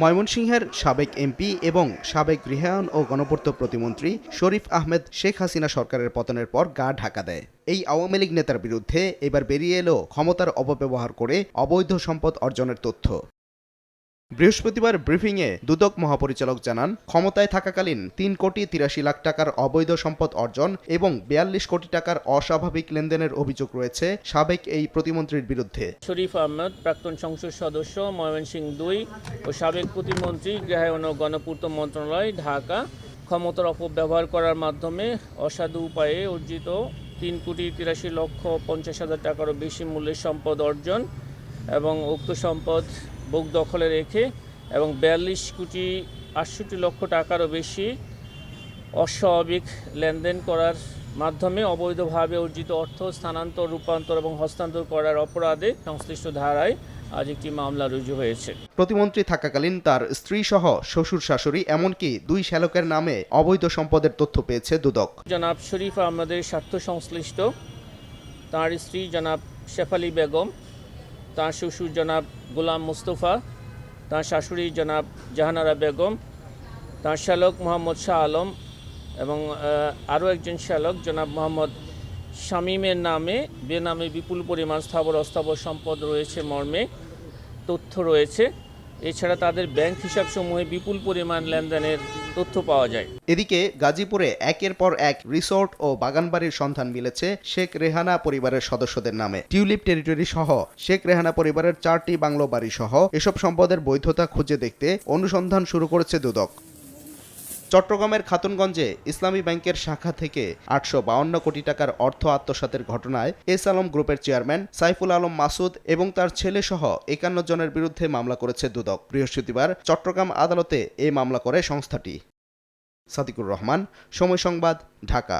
ময়মনসিংহের সাবেক এমপি এবং সাবেক গৃহায়ন ও গণপূর্ত প্রতিমন্ত্রী শরীফ আহমেদ শেখ হাসিনা সরকারের পতনের পর গা ঢাকা দেয়। এই আওয়ামী লীগ নেতার বিরুদ্ধে এবার বেরিয়ে এলো ক্ষমতার অপব্যবহার করে অবৈধ সম্পদ অর্জনের তথ্য। বৃহস্পতিবার ব্রিফিংয়ে দুদক মহাপরিচালক জানান, ক্ষমতায় থাকাকালীন তিন কোটি তিরাশি লাখ টাকার অবৈধ সম্পদ অর্জন এবং বিয়াল্লিশ কোটি টাকার অস্বাভাবিক লেনদেনের অভিযোগ রয়েছে সাবেক এই প্রতিমন্ত্রীর বিরুদ্ধে। শরীফ আহমেদ, প্রাক্তন সংসদ সদস্য, ময়মনসিংহ দুই ও সাবেক প্রতিমন্ত্রী গৃহায়ন ও গণপূর্ত মন্ত্রণালয়, ঢাকা। ক্ষমতার অপব্যবহার করার মাধ্যমে অসাধু উপায়ে অর্জিত তিন কোটি তিরাশি লক্ষ পঞ্চাশ হাজার টাকারও বেশি মূল্যের সম্পদ অর্জন এবং উক্ত সম্পদ বুক দখলে রেখে এবং বিয়াল্লিশ কোটি আটষট্টি লক্ষ টাকারও বেশি অস্বাভাবিক লেনদেন করার মাধ্যমে অবৈধভাবে অর্জিত অর্থ স্থানান্তর রূপান্তর এবং হস্তান্তর করার অপরাধে সংশ্লিষ্ট ধারায় আজ একটি মামলা রুজু হয়েছে। প্রতিমন্ত্রী থাকাকালীন তার স্ত্রী সহ শ্বশুর শাশুড়ি এমনকি দুই শ্যালকের নামে অবৈধ সম্পদের তথ্য পেয়েছে দুদক। জনাব শরীফ আমাদের স্বার্থ সংশ্লিষ্ট তার স্ত্রী জনাব শেফালি বেগম তার শ্বশুর জনাব গোলাম মুস্তফা, তাঁর শাশুড়ি জনাব জাহানারা বেগম, তাঁর শ্যালক মোহাম্মদ শাহ আলম এবং আরও একজন শ্যালক জনাব মোহাম্মদ শামীমের নামে, বেনামে বিপুল পরিমাণ স্থাবর অস্থাবর সম্পদ রয়েছে মর্মে, তথ্য রয়েছে। এছাড়া তাদের ব্যাংক হিসাব হিসাবসমূহে বিপুল পরিমাণ লেনদেনের তথ্য পাওয়া যায়। এদিকে গাজীপুরে একের পর এক রিসোর্ট ও বাগানবাড়ির সন্ধান মিলেছে শেখ রেহানা পরিবারের সদস্যদের নামে। টিউলিপ টেরিটরি সহ শেখ রেহানা পরিবারের চারটি বাংলো বাড়ি সহ এসব সম্পদের বৈধতা খুঁজে দেখতে অনুসন্ধান শুরু করেছে দুদক। চট্টগ্রামের খাতুনগঞ্জে ইসলামী ব্যাংকের শাখা থেকে আটশো বাউন্ন কোটি টাকার অর্থ আত্মসাতের ঘটনায় এস আলম গ্রুপের চেয়ারম্যান সাইফুল আলম মাসুদ এবং তার ছেলে সহ একান্ন জনের বিরুদ্ধে মামলা করেছে দুদক। বৃহস্পতিবার চট্টগ্রাম আদালতে এ মামলা করে সংস্থাটি। সাদিকুর রহমান, সময় সংবাদ, ঢাকা।